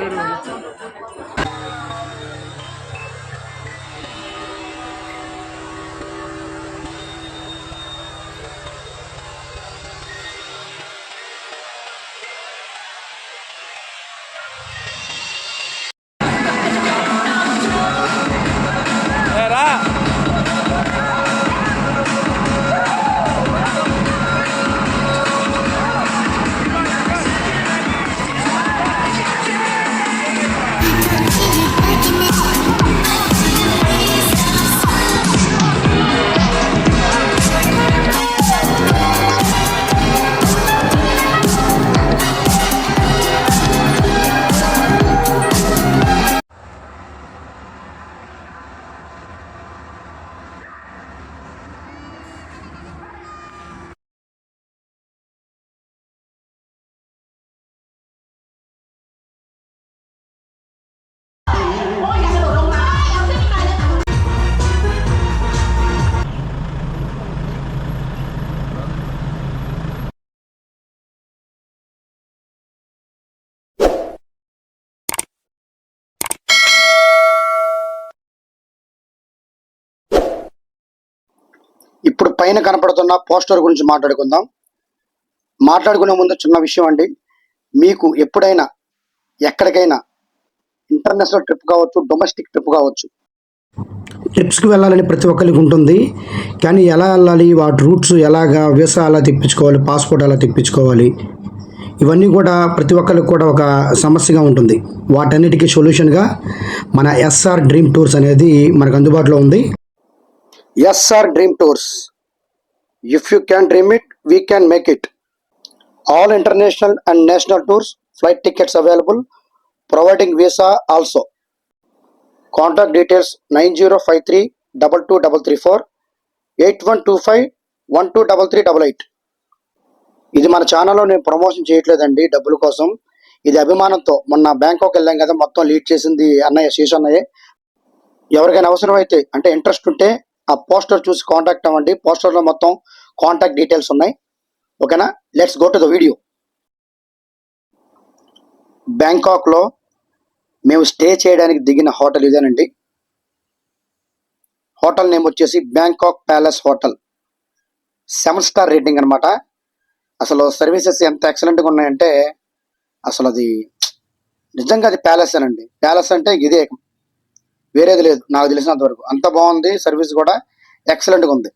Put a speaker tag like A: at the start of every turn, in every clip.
A: 嗯。ఇప్పుడు పైన కనపడుతున్న పోస్టర్ గురించి మాట్లాడుకుందాం. మాట్లాడుకునే ముందు చిన్న విషయం అండి. మీకు ఎప్పుడైనా ఎక్కడికైనా ఇంటర్నేషనల్ ట్రిప్ కావచ్చు డొమెస్టిక్ ట్రిప్ కావచ్చు
B: ట్రిప్స్కి వెళ్ళాలని ప్రతి ఒక్కరికి ఉంటుంది. కానీ ఎలా వెళ్ళాలి వాటి రూట్స్ ఎలాగా వీసా ఎలా తెప్పించుకోవాలి పాస్పోర్ట్ ఎలా తెప్పించుకోవాలి ఇవన్నీ కూడా ప్రతి ఒక్కరికి కూడా ఒక సమస్యగా ఉంటుంది. వాటన్నిటికీ సొల్యూషన్గా మన ఎస్ఆర్ డ్రీమ్ టూర్స్ అనేది మనకు అందుబాటులో ఉంది.
A: SR dream tours if you can dream it we can make it all international and national tours flight tickets available providing visa also contact details nine zero five three double two double three four eight one two five one two double three double eight ఇది మన ఛానల్లో నేను promotion చేయట్లేదండి డబ్బుల కోసం. ఇది అభిమానంతో. మొన్న బ్యాంకాక్ వెళ్ళాం కదా మొత్తం లీడ్ చేసింది అన్నయ్య శేష్ అన్నయ్య. ఎవరికైనా అవసరం అయితే అంటే ఇంట్రెస్ట్ ఉంటే ఆ పోస్టర్ చూసి కాంటాక్ట్ అవ్వండి. పోస్టర్లో మొత్తం కాంటాక్ట్ డీటెయిల్స్ ఉన్నాయి. ఓకేనా? Let's go to the video బ్యాంకాక్లో మేము స్టే చేయడానికి దిగిన హోటల్ ఇదేనండి. హోటల్ నేమ్ వచ్చేసి Bangkok palace hotel. Seven star rating అనమాట అసలు సర్వీసెస్ ఎంత ఎక్సలెంట్గా ఉన్నాయంటే అసలు అది నిజంగా అది ప్యాలెస్ అనండి ప్యాలెస్ అంటే ఇదే వేరేది లేదు నాకు తెలిసినంత వరకు. అంత బాగుంది సర్వీస్ కూడా ఎక్సలెంట్గా ఉంది.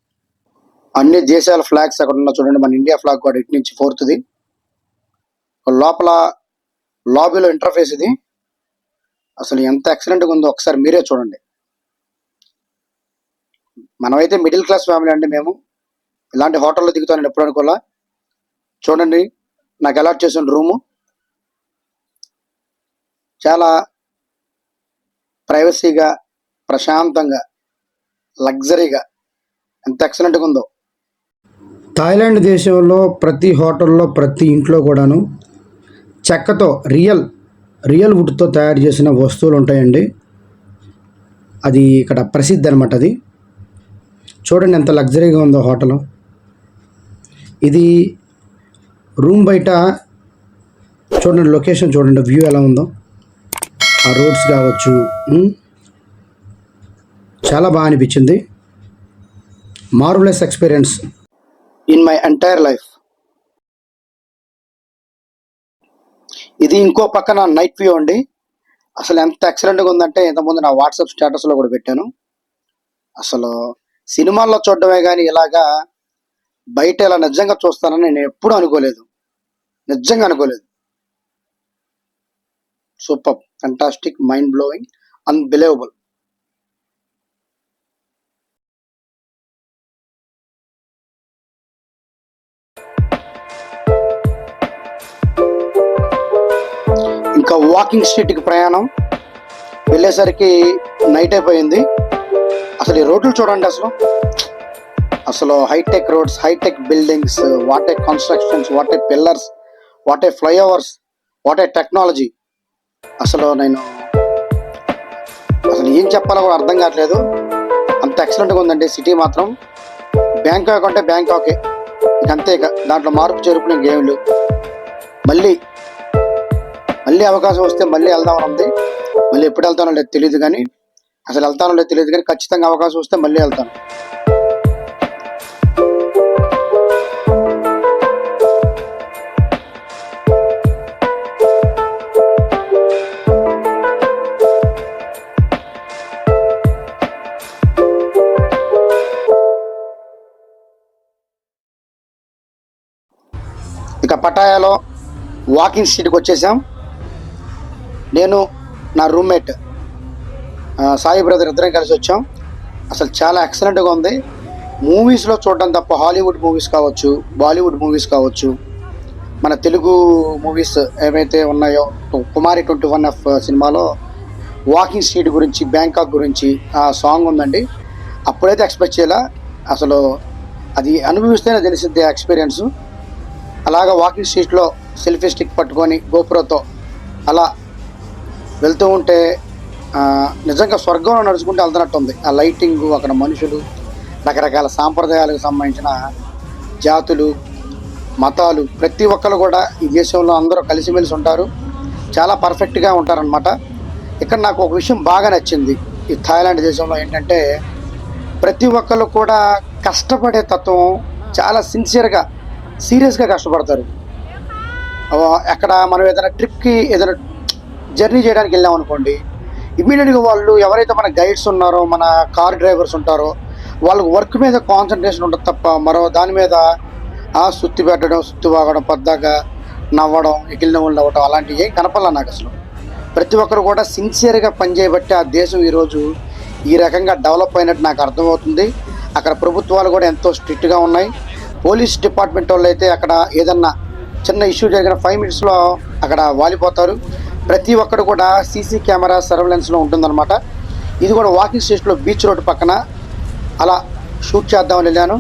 A: అన్ని దేశాల ఫ్లాగ్స్ అక్కడ ఉన్న చూడండి. మన ఇండియా ఫ్లాగ్ కూడా ఇటు నుంచి ఫోర్త్ది లోపల లాబీలో ఇంటర్ఫేస్ ఇది. అసలు ఎంత ఎక్సలెంట్గా ఉందో ఒకసారి మీరే చూడండి. మనమైతే మిడిల్ క్లాస్ ఫ్యామిలీ అండి మేము. ఇలాంటి హోటల్లో దిగుతాను ఎప్పుడు అనుకోలా. చూడండి నాకు అలాట్ చేసిన రూము చాలా ప్రైవసీగా ప్రశాంతంగా లగ్జరీగా ఎంత ఎక్సలెంట్గా ఉందో.
B: థాయిలాండ్ దేశంలో ప్రతి హోటల్లో ప్రతి ఇంట్లో కూడాను చెక్కతో రియల్ రియల్ వుడ్తో తయారు చేసిన వస్తువులు ఉంటాయండి. అది ఇక్కడ ప్రసిద్ధి అనమాట అది. చూడండి ఎంత లగ్జరీగా ఉందో హోటల్. ఇది రూమ్ బయట చూడండి లొకేషన్ చూడండి వ్యూ ఎలా ఉందో. ఆ రోడ్స్ కావచ్చు చాలా బాగా అనిపించింది. Marvellous experience
A: in my entire life ఇది ఇంకో పక్కన నైట్ వ్యూ అండి. అసలు ఎంత ఎక్సలెంట్గా ఉందంటే ఇంతకుముందు నా వాట్సాప్ స్టేటస్లో కూడా పెట్టాను. అసలు సినిమాల్లో చూడడమే కానీ ఇలాగా బయట ఇలా నిజంగా చూస్తానని నేను ఎప్పుడూ అనుకోలేదు. నిజంగా అనుకోలేదు. Super fantastic mind blowing unbelievable ఇంకా వాకింగ్ స్ట్రీట్కి ప్రయాణం. వెళ్ళేసరికి నైట్ అయిపోయింది. అసలు ఈ రోడ్లు చూడండి అసలు. అసలు hi tech roads hi tech buildings what a constructions what a pillars what a flyovers what a technology అసలు నేను అసలు ఏం చెప్పాలో కూడా అర్థం కావట్లేదు. అంత ఎక్సలెంట్గా ఉందండి సిటీ మాత్రం. బ్యాంకాక్ అంటే బ్యాంకాకే. ఇంకంతే అంతే ఇక. దాంట్లో మార్పు చేరుకునే గేమ్లు మళ్ళీ మళ్ళీ అవకాశం వస్తే మళ్ళీ వెళ్దామని ఉంది. మళ్ళీ ఎప్పుడు వెళ్తానో లేదు తెలియదు కానీ అసలు వెళ్తానో లేదు తెలియదు కానీ ఖచ్చితంగా అవకాశం వస్తే మళ్ళీ వెళ్తాను. పటాయాలో వాకింగ్ స్ట్రీట్కి వచ్చేసాం. నేను నా రూమ్మేట్ సాయి బ్రదర్ ఇద్దరం కలిసి వచ్చాం. అసలు చాలా ఎక్సలెంట్గా ఉంది. మూవీస్లో చూడడం తప్ప హాలీవుడ్ మూవీస్ కావచ్చు బాలీవుడ్ మూవీస్ కావచ్చు మన తెలుగు మూవీస్ ఏవైతే ఉన్నాయో కుమారి ట్వంటీ వన్ ఎఫ్ సినిమాలో వాకింగ్ స్ట్రీట్ గురించి బ్యాంకాక్ గురించి ఆ సాంగ్ ఉందండి. అప్పుడైతే ఎక్స్పెక్ట్ చేయాల? అసలు అది అనుభవిస్తేనే తెలిసింది ఎక్స్పీరియన్స్ అలాగా వాకింగ్ స్ట్రీట్లో సెల్ఫీ స్టిక్ పట్టుకొని గోపురతో అలా వెళ్తూ ఉంటే నిజంగా స్వర్గంలో నడుచుకుంటే వెళ్తున్నట్టు ఉంది ఆ లైటింగ్ అక్కడ మనుషులు రకరకాల సాంప్రదాయాలకు సంబంధించిన జాతులు మతాలు ప్రతి ఒక్కరు కూడా ఈ దేశంలో అందరూ కలిసిమెలిసి ఉంటారు. చాలా పర్ఫెక్ట్గా ఉంటారనమాట ఇక్కడ నాకు ఒక విషయం బాగా నచ్చింది. ఈ థాయిలాండ్ దేశంలో ఏంటంటే ప్రతి ఒక్కరు కూడా కష్టపడే తత్వం చాలా సిన్సియర్గా సీరియస్గా కష్టపడతారు. ఎక్కడ మనం ఏదైనా ట్రిప్కి ఏదైనా జర్నీ చేయడానికి వెళ్ళాం అనుకోండి ఇమీడియట్గా వాళ్ళు ఎవరైతే మన గైడ్స్ ఉన్నారో మన కార్ డ్రైవర్స్ ఉంటారో వాళ్ళకి వర్క్ మీద కాన్సన్ట్రేషన్ ఉంటుంది తప్ప మరో దాని మీద ఆ, సుత్తి పెట్టడం సుత్తి వాగడం పద్దాగా నవ్వడం ఎగిలిన వాళ్ళు నవ్వడం అలాంటివి ఏం కనపడాల నాకు అసలు. ప్రతి ఒక్కరు కూడా సిన్సియర్గా పనిచేయబట్టి ఆ దేశం ఈరోజు ఈ రకంగా డెవలప్ అయినట్టు నాకు అర్థమవుతుంది. అక్కడ ప్రభుత్వాలు కూడా ఎంతో స్ట్రిక్ట్గా ఉన్నాయి. పోలీస్ డిపార్ట్మెంట్ వాళ్ళు అయితే అక్కడ ఏదన్నా చిన్న ఇష్యూ జరిగిన ఫైవ్ మినిట్స్లో అక్కడ వాలిపోతారు. ప్రతి ఒక్కరు కూడా సీసీ కెమెరా సర్వలెన్స్లో ఉంటుందన్నమాట. ఇది కూడా వాకింగ్ స్టేషన్లో బీచ్ రోడ్ పక్కన అలా షూట్ చేద్దామని వెళ్ళాను.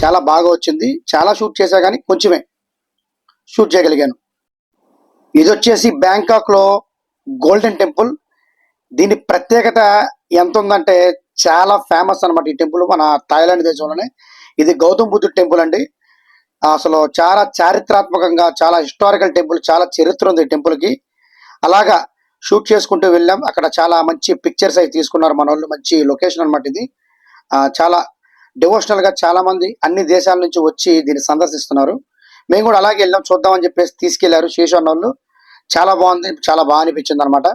A: చాలా బాగా వచ్చింది. చాలా షూట్ చేశా కానీ కొంచెమే షూట్ చేయగలిగాను. ఇది వచ్చేసి బ్యాంకాక్లో గోల్డెన్ టెంపుల్. దీని ప్రత్యేకత ఎంత ఉందంటే చాలా ఫేమస్ అనమాట ఈ టెంపుల్ మన థాయిలాండ్ దేశంలోనే. ఇది గౌతమ్ బుద్ధుడు టెంపుల్ అండి. అసలు చాలా చారిత్రాత్మకంగా చాలా హిస్టారికల్ టెంపుల్ చాలా చరిత్ర ఉంది టెంపుల్కి. అలాగా షూట్ చేసుకుంటూ వెళ్ళాం. అక్కడ చాలా మంచి పిక్చర్స్ అవి తీసుకున్నారు మన వాళ్ళు మంచి లొకేషన్ అనమాట ఇది. చాలా డివోషనల్గా అన్ని దేశాల నుంచి వచ్చి దీన్ని సందర్శిస్తున్నారు. మేము కూడా అలాగే వెళ్ళాం చూద్దామని చెప్పేసి తీసుకెళ్ళారు శేషన్న వాళ్ళు. చాలా బాగుంది చాలా బాగా అనిపించింది అనమాట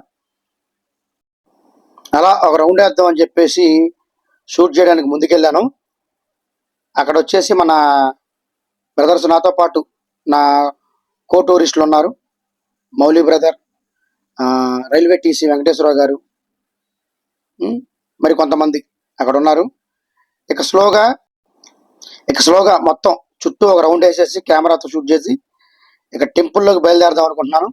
A: అలా ఒక రౌండ్ వేద్దాం అని చెప్పేసి షూట్ చేయడానికి ముందుకెళ్ళాను. అక్కడ వచ్చేసి మన బ్రదర్స్ నాతో పాటు నా కో టూరిస్టులు ఉన్నారు Mouli brother railway TC Venkateswararao గారు మరి కొంతమంది అక్కడ ఉన్నారు ఇక స్లోగా ఇక స్లోగా మొత్తం చుట్టూ ఒక రౌండ్ వేసేసి కెమెరాతో షూట్ చేసి ఇక టెంపుల్లోకి బయలుదేరదాం అనుకుంటున్నాను.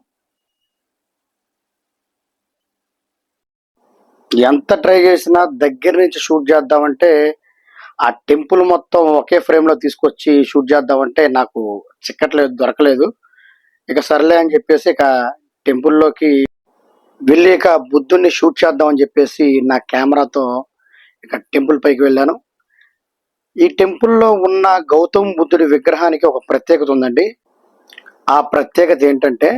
A: ఎంత ట్రై చేసినా దగ్గర నుంచి షూట్ చేద్దామంటే ఆ టెంపుల్ మొత్తం ఒకే ఫ్రేమ్లో తీసుకొచ్చి షూట్ చేద్దామంటే నాకు చిక్కట్లేదు దొరకలేదు. ఇక సర్లే అని చెప్పేసి ఇక టెంపుల్లోకి వెళ్ళి ఇక బుద్ధుడిని షూట్ చేద్దామని చెప్పేసి నా కెమెరాతో ఇక టెంపుల్ పైకి వెళ్ళాను. ఈ టెంపుల్లో ఉన్న గౌతమ్ బుద్ధుడి విగ్రహానికి ఒక ప్రత్యేకత ఉందండి. ఆ ప్రత్యేకత ఏంటంటే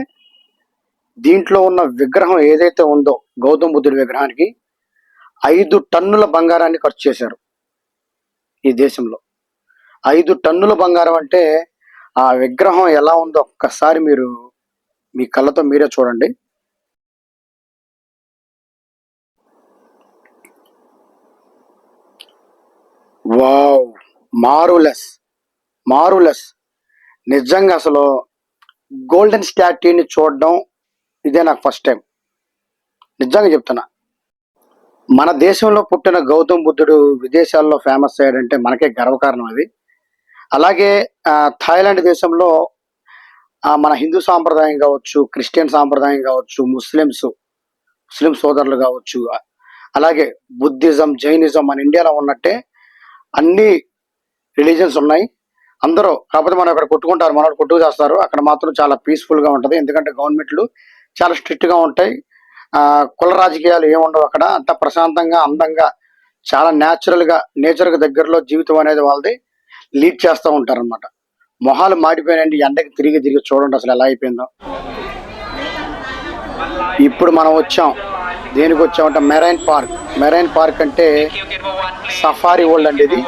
A: దీంట్లో ఉన్న విగ్రహం ఏదైతే ఉందో గౌతమ్ బుద్ధుడి విగ్రహానికి ఐదు టన్నుల బంగారాన్ని ఖర్చు చేశారు. ఈ దేశంలో. ఐదు టన్నుల బంగారం అంటే ఆ విగ్రహం ఎలా ఉందో ఒక్కసారి మీరు మీ కళ్ళతో మీరే చూడండి. వావ్! మారులెస్ మారులెస్ నిజంగా అసలు గోల్డెన్ స్టాట్యూని చూడడం ఇదే నాకు ఫస్ట్ టైం. నిజంగా చెప్తున్నా. మన దేశంలో పుట్టిన గౌతమ్ బుద్ధుడు విదేశాల్లో ఫేమస్ అయ్యాడంటే మనకే గర్వకారణం అది. అలాగే థాయిలాండ్ దేశంలో మన హిందూ సాంప్రదాయం కావచ్చు క్రిస్టియన్ సాంప్రదాయం కావచ్చు ముస్లిమ్స్ ముస్లిం సోదరులు కావచ్చు అలాగే బుద్ధిజం జైనిజం మన ఇండియాలో ఉన్నట్టే అన్ని రిలీజన్స్ ఉన్నాయి. అందరూ కాకపోతే మనం అక్కడ కొట్టుకుంటారు మనోడు కొట్టుకు చేస్తారు. అక్కడ మాత్రం చాలా పీస్ఫుల్గా ఉంటుంది. ఎందుకంటే గవర్నమెంట్లు చాలా స్ట్రిక్ట్గా ఉంటాయి. కుల రాజకీయాలు ఏముండవు అక్కడ. అంత ప్రశాంతంగా అందంగా చాలా న్యాచురల్గా నేచర్కి దగ్గరలో జీవితం అనేది వాళ్ళది లీడ్ చేస్తూ ఉంటారు అనమాట మొహాలు మాడిపోయినండి ఎండకి తిరిగి తిరిగి చూడండి అసలు ఎలా అయిపోయిందో. ఇప్పుడు మనం వచ్చాం. దేనికి వచ్చామంటే మెరైన్ పార్క్. మెరైన్ పార్క్ అంటే సఫారీ వరల్డ్ అండి ఇది.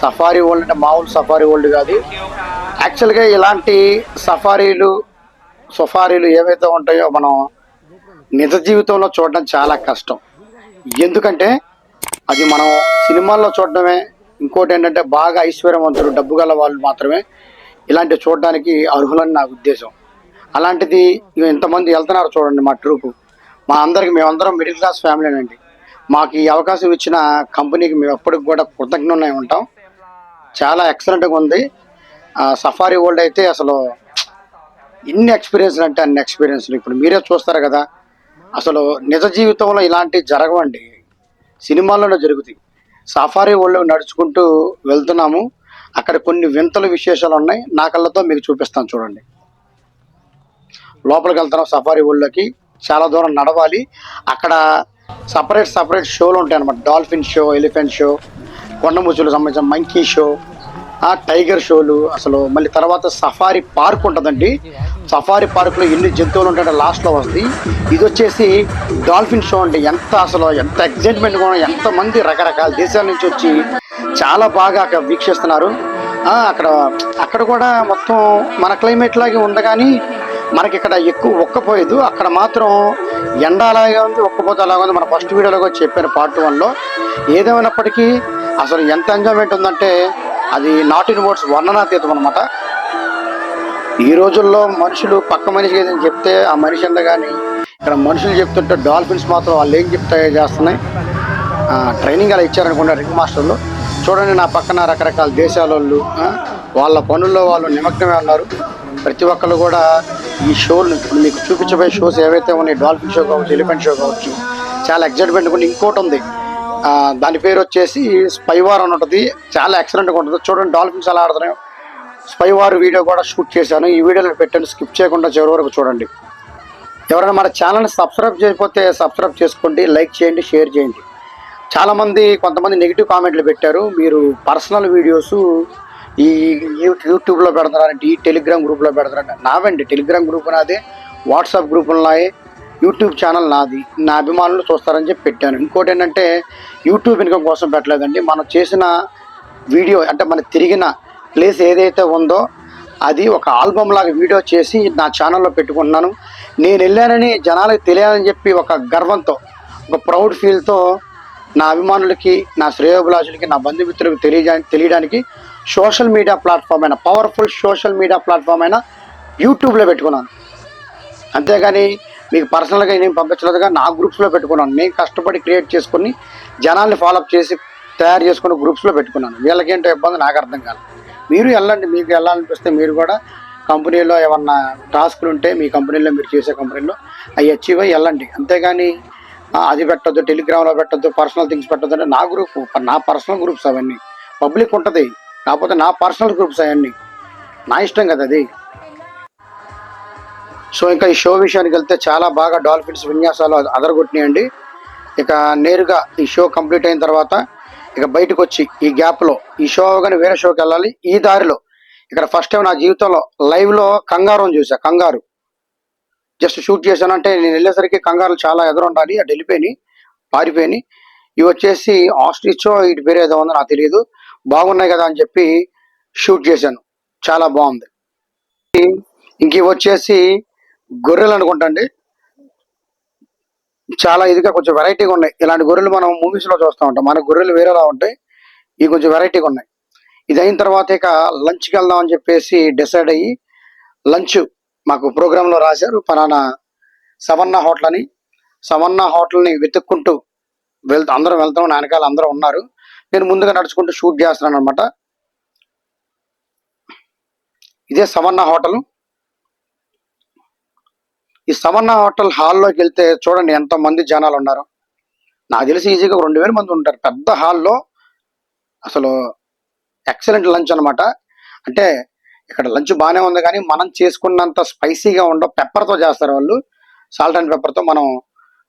A: సఫారీ వరల్డ్ అంటే మామూలు సఫారీ వరల్డ్ కాదు. యాక్చువల్గా ఇలాంటి సఫారీలు సఫారీలు ఏవైతే ఉంటాయో మనం నిజ జీవితంలో చూడడం చాలా కష్టం. ఎందుకంటే అది మనం సినిమాల్లో చూడడమే ఇంకోటి ఏంటంటే బాగా ఐశ్వర్యవంతులు డబ్బు గల వాళ్ళు మాత్రమే ఇలాంటివి చూడడానికి అర్హులని నా ఉద్దేశం. అలాంటిది ఇంతమంది వెళ్తున్నారు చూడండి మా ట్రూపు. మా అందరికి మేమందరం మిడిల్ క్లాస్ ఫ్యామిలీనండి మాకు ఈ అవకాశం ఇచ్చిన కంపెనీకి మేము ఎప్పటికి కూడా కృతజ్ఞులై ఉంటాం. చాలా ఎక్సలెంట్గా ఉంది. ఆ సఫారీ వరల్డ్ అయితే అసలు ఇన్ని ఎక్స్పీరియన్స్ అంటే అన్ని ఎక్స్పీరియన్స్లు. ఇప్పుడు మీరే చూస్తారు కదా అసలు నిజ జీవితంలో ఇలాంటివి జరగవండి. సినిమాల్లోనే జరుగుతాయి. సఫారీ వరల్డ్ నడుచుకుంటూ వెళ్తున్నాము. అక్కడ కొన్ని వింతలు విశేషాలు ఉన్నాయి. నా కళ్ళతో మీకు చూపిస్తాను చూడండి. లోపలికి వెళ్తున్నాం సఫారీ వరల్డ్లోకి చాలా దూరం నడవాలి. అక్కడ సపరేట్ సపరేట్ షోలు ఉంటాయి అనమాట డాల్ఫిన్ షో ఎలిఫెంట్ షో కొండముచ్చులకు సంబంధించిన మంకీ షో ఆ టైగర్ షోలు అసలు మళ్ళీ తర్వాత సఫారీ పార్క్ ఉంటుందండి. సఫారీ పార్క్లో ఎన్ని జంతువులు ఉంటాయంటే లాస్ట్లో వస్తుంది ఇది వచ్చేసి డాల్ఫిన్ షో అండి. ఎంత అసలు ఎంత ఎగ్జైట్మెంట్ కూడా ఎంతమంది రకరకాల దేశాల నుంచి వచ్చి చాలా బాగా అక్కడ వీక్షిస్తున్నారు. అక్కడ అక్కడ కూడా మొత్తం మన క్లైమేట్ లాగే ఉంది కానీ మనకి ఇక్కడ ఎక్కువ ఒక్కపోయేదు అక్కడ మాత్రం ఎండ అలాగే ఉంది ఒక్కపోతే అలాగే ఉంది. మన ఫస్ట్ వీడియోలో కూడా చెప్పాను పార్ట్ వన్లో ఏదేమైనప్పటికీ అసలు ఎంత ఎంజాయ్మెంట్ ఉందంటే అది నాట్ ఇన్ వర్డ్స్ వర్ణనాతీతం అనమాట ఈ రోజుల్లో మనుషులు పక్క మనిషికి ఏదైనా చెప్తే ఆ మనిషి అంద కానీ ఇక్కడ మనుషులు చెప్తుంటే డాల్ఫిన్స్ మాత్రం వాళ్ళు ఏం చెప్తే చేస్తున్నాయి. ట్రైనింగ్ అలా ఇచ్చారనుకుంటా రింగ్ మాస్టర్లు. చూడండి నా పక్కన రకరకాల దేశాల వాళ్ళు వాళ్ళ పనుల్లో వాళ్ళు నిమగ్నమే ఉన్నారు. ప్రతి ఒక్కళ్ళు కూడా ఈ షోలు ఇప్పుడు మీకు చూపించబోయే షోస్ ఏవైతే ఉన్నాయి డాల్ఫిన్ షో కావచ్చు ఎలిఫెంట్ షో కావచ్చు చాలా ఎగ్జైట్మెంట్ కూడా ఇంకోటి ఉంది. దాని పేరు వచ్చేసి స్పైవార్ అని ఉంటుంది. చాలా ఎక్సలెంట్గా ఉంటుంది. చూడండి డాల్ఫిన్స్ ఎలా ఆడుతున్నాయి. స్పైవార్ వీడియో కూడా షూట్ చేశాను. ఈ వీడియోలో పెట్టాను స్కిప్ చేయకుండా చివరి వరకు చూడండి. ఎవరైనా మన ఛానల్ని సబ్స్క్రైబ్ చేయకపోతే సబ్స్క్రైబ్ చేసుకోండి లైక్ చేయండి షేర్ చేయండి. చాలామంది కొంతమంది నెగిటివ్ కామెంట్లు పెట్టారు. మీరు పర్సనల్ వీడియోస్ ఈ యూట్యూబ్లో పెడతారంటే ఈ టెలిగ్రామ్ గ్రూప్లో పెడతారంటే నావండి టెలిగ్రామ్ గ్రూప్ నాదే. వాట్సాప్ గ్రూప్ ఉన్నాయి యూట్యూబ్ ఛానల్ నాది. నా అభిమానులు చూస్తారని చెప్పి పెట్టాను. ఇంకోటి ఏంటంటే యూట్యూబ్ ఇన్కమ్ కోసం పెట్టలేదండి. మనం చేసిన వీడియో అంటే మనం తిరిగిన ప్లేస్ ఏదైతే ఉందో అది ఒక ఆల్బమ్ లాగా వీడియో చేసి నా ఛానల్లో పెట్టుకుంటున్నాను. నేను వెళ్ళానని జనాలకు తెలియాలని చెప్పి ఒక గర్వంతో ఒక ప్రౌడ్ ఫీల్తో నా అభిమానులకి నా శ్రేయోభిలాషులకి నా బంధుమిత్రులకు తెలియజా తెలియడానికి సోషల్ మీడియా ప్లాట్ఫామ్ అయిన పవర్ఫుల్ సోషల్ మీడియా ప్లాట్ఫామ్ అయిన యూట్యూబ్లో పెట్టుకున్నాను. అంతేగాని మీకు పర్సనల్గా నేను పంపించలేదుగా నా గ్రూప్స్లో పెట్టుకున్నాను. నేను కష్టపడి క్రియేట్ చేసుకుని జనాల్ని ఫాలోఅప్ చేసి తయారు చేసుకుని గ్రూప్స్లో పెట్టుకున్నాను. వీళ్ళకేంటో ఇబ్బంది నాకు అర్థం కాదు. మీరు వెళ్ళండి మీకు వెళ్ళాలనిపిస్తే మీరు కూడా కంపెనీలో ఏమన్నా టాస్క్లు ఉంటే మీ కంపెనీలో మీరు చేసే కంపెనీలో అవి అచీవ్ అయ్యి వెళ్ళండి. అంతేగాని అది పెట్టద్దు టెలిగ్రామ్లో పెట్టద్దు పర్సనల్ థింగ్స్ పెట్టద్దు అంటే నా గ్రూప్ నా పర్సనల్ గ్రూప్స్ అవన్నీ. పబ్లిక్ ఉంటుంది కాకపోతే నా పర్సనల్ గ్రూప్స్ అవన్నీ. నా ఇష్టం కదా అది. సో ఇంకా ఈ షో విషయానికి వెళ్తే చాలా బాగా డాల్ఫిన్స్ విన్యాసాలు అదరగొట్టినాయండి. ఇక నేరుగా ఈ షో కంప్లీట్ అయిన తర్వాత ఇక బయటకు వచ్చి ఈ గ్యాప్లో ఈ షో అవగానే వేరే షోకి వెళ్ళాలి. ఈ దారిలో ఇక్కడ ఫస్ట్ టైం నా జీవితంలో లైవ్లో కంగారు అని చూసా కంగారు. జస్ట్ షూట్ చేశానంటే నేను వెళ్ళేసరికి కంగారులు చాలా ఎదురుండాలి అటు వెళ్ళిపోయినాయి పారిపోయినాయి. ఇవి వచ్చేసి ఆస్ట్రిచో ఇటు పేరు ఏదో ఉందో నాకు తెలియదు. బాగున్నాయి కదా అని చెప్పి షూట్ చేశాను. చాలా బాగుంది. ఇంక వచ్చేసి గొర్రెలు అనుకుంటండి చాలా ఇదిగా కొంచెం వెరైటీగా ఉన్నాయి. ఇలాంటి గొర్రెలు మనం మూవీస్లో చూస్తూ ఉంటాం. మన గొర్రెలు వేరేలా ఉంటాయి. ఇవి కొంచెం వెరైటీగా ఉన్నాయి. ఇది అయిన తర్వాత ఇక లంచ్కి వెళ్దాం అని చెప్పేసి డిసైడ్ అయ్యి లంచ్ మాకు ప్రోగ్రాంలో రాశారు పలానా సవన్నా హోటల్ అని. సవన్నా హోటల్ని వెతుక్కుంటూ వెళ్తా అందరం వెళ్తాం. నాన్నకాయలు అందరూ ఉన్నారు. నేను ముందుగా నడుచుకుంటూ షూట్ చేస్తున్నాను అనమాట ఇదే సవన్నా హోటల్ ఈ సమన్న హోటల్ హాల్లోకి వెళ్తే చూడండి ఎంత మంది జనాలు ఉన్నారు. నాకు తెలిసి ఈజీగా రెండు వేల మంది ఉంటారు. పెద్ద హాల్లో అసలు ఎక్సలెంట్ లంచ్ అన్నమాట. అంటే ఇక్కడ లంచ్ బాగానే ఉంది కానీ మనం చేసుకున్నంత స్పైసీగా ఉండవు పెప్పర్తో చేస్తారు వాళ్ళు. సాల్ట్ అండ్ పెప్పర్తో మనం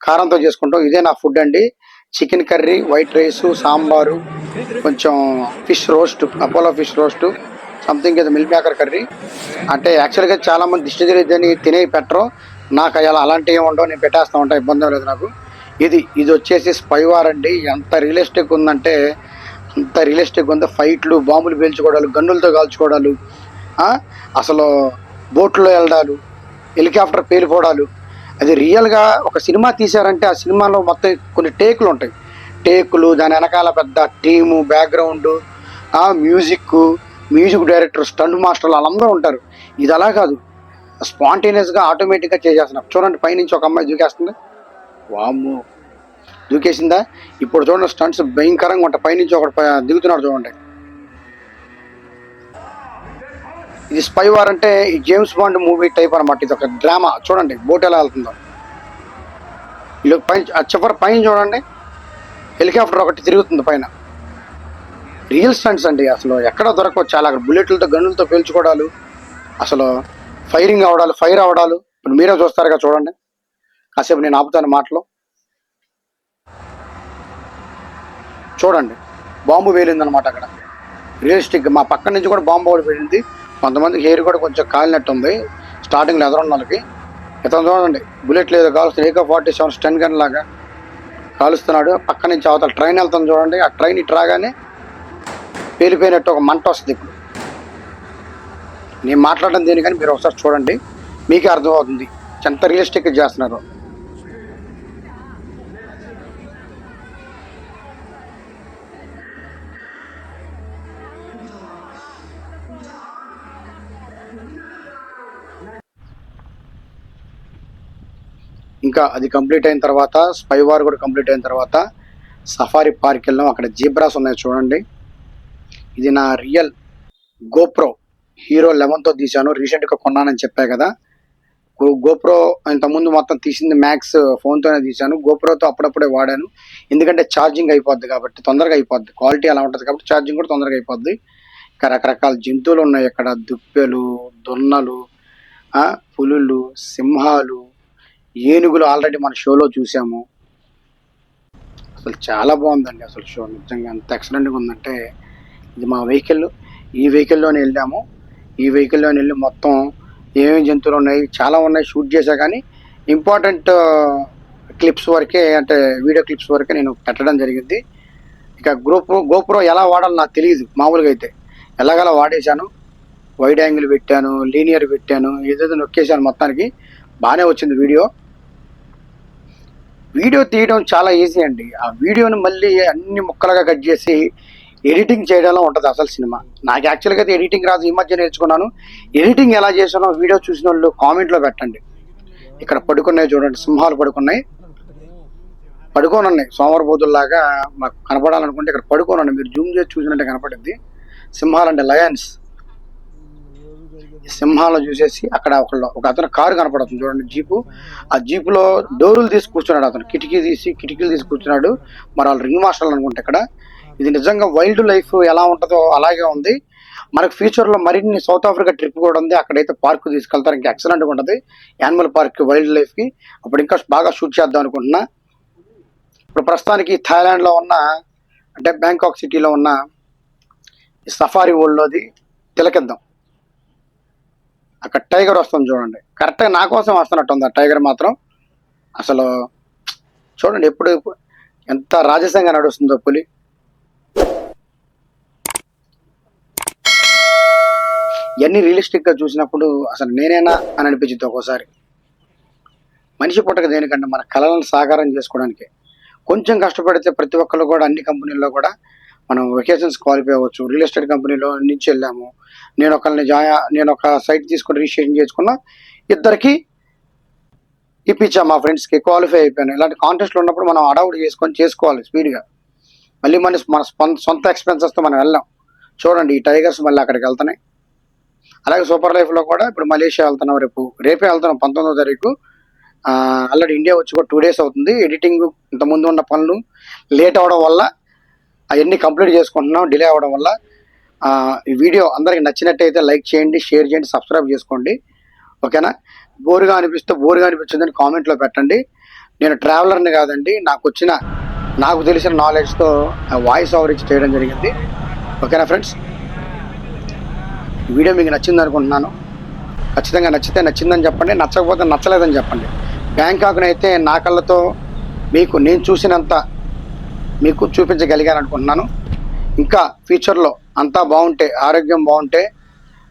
A: కారంతో చేసుకుంటాం. ఇదే నా ఫుడ్ అండి. Chicken curry white rice sambar కొంచెం fish roast Apollo fish roast something ఏదో మిల్క్ మేకర్ కర్రీ. అంటే యాక్చువల్గా చాలా మంది దిష్టి తెలియదని తినే పెట్టరు. నాకు అలా అలాంటివి ఏమి ఉండవు నేను పెట్టేస్తా ఉంటా ఇబ్బంది లేదు నాకు. ఇది ఇది వచ్చేసి స్పైవార్ అండి. ఎంత రియలిస్టిక్ ఉందంటే అంత రియలిస్టిక్ ఉంది ఫైట్లు బాంబులు పేల్చుకోవడాలు గన్నులతో కాల్చుకోవడాలు అసలు బోట్లో వెళ్ళడాలు హెలికాప్టర్ పేలిపోవడాలు. అది రియల్గా ఒక సినిమా తీశారంటే ఆ సినిమాలో మొత్తం కొన్ని టేకులు ఉంటాయి. టేకులు దాని వెనకాల పెద్ద team background music music director stunt మాస్టర్లు వాళ్ళందరూ ఉంటారు. ఇది అలా కాదు. స్పాంటేనియస్గా ఆటోమేటిక్గా చేసేస్తున్నాం. చూడండి పైనుంచి ఒక అమ్మాయి దూకేస్తుంది. వామ్మో. దూకేసిందా? ఇప్పుడు చూడండి స్టంట్స్ భయంకరంగా ఉంటాయి. పైనుంచి ఒకటి దిగుతున్నాడు చూడండి. ఇది స్పై వార్ అంటే ఈ జేమ్స్ బాండ్ మూవీ టైప్ అనమాట ఇది ఒక డ్రామా చూడండి బోట్ ఎలా వెళ్తుందో. వీళ్ళు పైన ఆ చివరి పైన చూడండి. హెలికాప్టర్ ఒకటి తిరుగుతుంది పైన. రియల్ స్టంట్స్ అండి అసలు. ఎక్కడ దొరకవచ్చు చాలా. అక్కడ బుల్లెట్లతో గన్నులతో పేల్చుకోవడాలు. అసలు ఫైరింగ్ అవడాలు ఫైర్ అవడాలు. ఇప్పుడు మీరే చూస్తారుగా చూడండి. కాసేపు నేను ఆపుతాను మాటలు. చూడండి. బాంబు వేలిందనమాట అక్కడ. రియలిస్టిక్ మా పక్క నుంచి కూడా బాంబు ఒకటి పెట్టింది కొంతమంది హెయిర్ కూడా కొంచెం కాలినట్టు ఉంది స్టార్టింగ్లో ఎదురున్న వాళ్ళకి. ఇతను చూడండి. బుల్లెట్ లేదు కాలుస్తుంది. ఏకో ఫార్టీ సెవెన్ స్టెన్ గన్ లాగా కాలుస్తున్నాడు. పక్క నుంచి అవతల ట్రైన్ వెళ్తాను చూడండి. ఆ ట్రైన్ ఇటు రాగానే పేలిపోయినట్టు ఒక మంట వస్తుంది ఇప్పుడు. నేను మాట్లాడడం దేనికని మీరు ఒకసారి చూడండి. మీకే అర్థమవుతుంది. ఎంత రియలిస్టిక్ చేస్తున్నారు. ఇంకా అది కంప్లీట్ అయిన తర్వాత స్పై వార్ కూడా కంప్లీట్ అయిన తర్వాత సఫారీ పార్క్ వెళ్ళాం అక్కడ జీబ్రాస్ ఉన్నాయి చూడండి. ఇది నా రియల్ గోప్రో. హీరో లెవెన్తో తీశాను. రీసెంట్గా కొన్నానని చెప్పా కదా. గో- గోప్రో ఇంతకుముందు మొత్తం తీసింది మ్యాక్స్ ఫోన్తోనే తీశాను. గోప్రోతో అప్పుడప్పుడే వాడాను. ఎందుకంటే ఛార్జింగ్ అయిపోద్ది కాబట్టి తొందరగా అయిపోద్ది. క్వాలిటీ అలా ఉంటుంది కాబట్టి ఛార్జింగ్ కూడా తొందరగా అయిపోద్ది. ఇంకా రకరకాల జంతువులు ఉన్నాయి ఇక్కడ. దుప్పెలు దొన్నలు పులులు సింహాలు ఏనుగులు ఆల్రెడీ మన షోలో చూసాము. అసలు చాలా బాగుందండి అసలు షో. నిజంగా ఎంత ఎక్సలెంట్గా ఉందంటే ఇది మా వెహికల్. ఈ వెహికల్లోనే వెళ్ళాము. ఈ వెహికల్లో వెళ్ళి మొత్తం ఏమేమి జంతువులు ఉన్నాయి చాలా ఉన్నాయి షూట్ చేశా కానీ ఇంపార్టెంట్ క్లిప్స్ వరకే అంటే వీడియో క్లిప్స్ వరకే నేను పెట్టడం జరిగింది. ఇక గ్రూప్ గోపురం ఎలా వాడాలో నాకు తెలియదు మామూలుగా అయితే. ఎలాగలా వాడేశాను వైడ్ యాంగిల్ పెట్టాను లీనియర్ పెట్టాను ఏదేదో నొక్కేశాను మొత్తానికి. బాగానే వచ్చింది వీడియో వీడియో తీయడం చాలా ఈజీ అండి. ఆ వీడియోని మళ్ళీ అన్ని ముక్కలుగా కట్ చేసి ఎడిటింగ్ చేయడంలో ఉంటుంది అసలు సినిమా. నాకు యాక్చువల్గా అయితే ఎడిటింగ్ రాదు ఈ మధ్య నేర్చుకున్నాను. ఎడిటింగ్ ఎలా చేసానో వీడియో చూసిన వాళ్ళు కామెంట్లో పెట్టండి. ఇక్కడ పడుకున్నాయి చూడండి సింహాలు పడుకున్నాయి. పడుకొని ఉన్నాయి సోమరబోతుల్లాగా మాకు కనపడాలనుకుంటే ఇక్కడ పడుకొని ఉన్నాయి మీరు జూమ్ చేసి చూసినట్టే కనపడింది. సింహాలు అంటే లయన్స్ సింహాలు చూసేసి అక్కడ ఒకళ్ళు ఒక అతను కారు కనపడుతుంది చూడండి జీపు. ఆ జీపులో డోర్లు తీసి కూర్చున్నాడు అతను. కిటికీ తీసి కిటికీలు తీసి కూర్చున్నాడు. మరి వాళ్ళు రింగ్ మాస్టర్లు అనుకుంటే ఇక్కడ. ఇది నిజంగా వైల్డ్ లైఫ్ ఎలా ఉంటుందో అలాగే ఉంది. మనకు ఫ్యూచర్లో మరిన్ని సౌత్ ఆఫ్రికా ట్రిప్ కూడా ఉంది. అక్కడైతే పార్క్ తీసుకెళ్తారు. ఇంకా ఎక్సలెంట్గా ఉంటుంది. యానిమల్ పార్క్ వైల్డ్ లైఫ్కి అప్పుడు ఇంకా బాగా షూట్ చేద్దాం అనుకుంటున్నా. ఇప్పుడు ప్రస్తుతానికి థాయిలాండ్లో ఉన్న అంటే బ్యాంకాక్ సిటీలో ఉన్న సఫారీ సఫారీ వరల్డ్లోది తిలకిద్దాం. అక్కడ టైగర్ వస్తుంది చూడండి. కరెక్ట్గా నా కోసం వస్తున్నట్టు ఉంది ఆ టైగర్ మాత్రం అసలు చూడండి ఎప్పుడు ఎంత రాజసంగా నడుస్తుందో పులి. ఇవన్నీ రియలిస్టిక్గా చూసినప్పుడు అసలు నేనేనా అని అనిపించింది ఒక్కోసారి. మనిషి పుట్టక దేనికంటే మన కళలను సాకారం చేసుకోవడానికి. కొంచెం కష్టపడితే ప్రతి ఒక్కళ్ళు కూడా అన్ని కంపెనీల్లో కూడా మనం వెకేషన్స్ క్వాలిఫై అవ్వచ్చు. రియల్ ఎస్టేట్ కంపెనీలో నుంచి వెళ్ళాము. నేను ఒకరిని జాయా నేను ఒక సైట్ తీసుకుని రిజిస్ట్రేషన్ చేసుకున్నా. ఇద్దరికి ఇప్పించా మా ఫ్రెండ్స్కి క్వాలిఫై అయిపోయాను. ఇలాంటి కాంటెస్ట్లు ఉన్నప్పుడు మనం అడౌట్ చేసుకొని చేసుకోవాలి స్పీడ్గా మళ్ళీ మన మన సొంత ఎక్స్పెన్సెస్తో మనం వెళ్ళాం. చూడండి ఈ టైగర్స్ మళ్ళీ అక్కడికి వెళ్తున్నాయి. అలాగే సూపర్ లైఫ్లో కూడా ఇప్పుడు మలేషియా వెళ్తున్నాం రేపు. రేపే వెళ్తున్నాం పంతొమ్మిదో తారీఖు. ఆల్రెడీ ఇండియా వచ్చి కూడా టూ డేస్ అవుతుంది. ఎడిటింగ్ ఇంతకుముందు ఉన్న పనులు లేట్ అవడం వల్ల అవన్నీ కంప్లీట్ చేసుకుంటున్నాం డిలే అవ్వడం వల్ల. ఈ వీడియో అందరికి నచ్చినట్టయితే లైక్ చేయండి షేర్ చేయండి సబ్స్క్రైబ్ చేసుకోండి. ఓకేనా? బోరుగా అనిపిస్తే బోరుగా అనిపించిందని కామెంట్లో పెట్టండి. నేను ట్రావెలర్ని కాదండి నాకు వచ్చిన నాకు తెలిసిన నాలెడ్జ్తో వాయిస్ ఓవర్ ఇచ్చి చేయడం జరిగింది. ఓకేనా ఫ్రెండ్స్? వీడియో మీకు నచ్చింది అనుకుంటున్నాను. ఖచ్చితంగా నచ్చితే నచ్చిందని చెప్పండి నచ్చకపోతే నచ్చలేదని చెప్పండి. బ్యాంకాక్ని అయితే నా కళ్ళతో మీకు నేను చూసినంత మీకు చూపించగలిగాను అనుకుంటున్నాను ఇంకా ఫ్యూచర్లో అంతా బాగుంటే ఆరోగ్యం బాగుంటే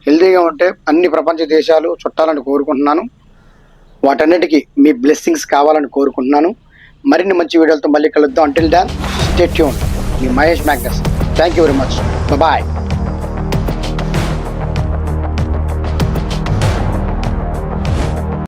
A: హెల్తీగా ఉంటే అన్ని ప్రపంచ దేశాలు చుట్టాలని కోరుకుంటున్నాను. వాటన్నిటికీ మీ బ్లెస్సింగ్స్ కావాలని కోరుకుంటున్నాను. మరిన్ని మంచి వీడియోలతో మళ్ళీ కలుద్దాం. Until then stay tuned me Mahesh Magnus thank you very much bye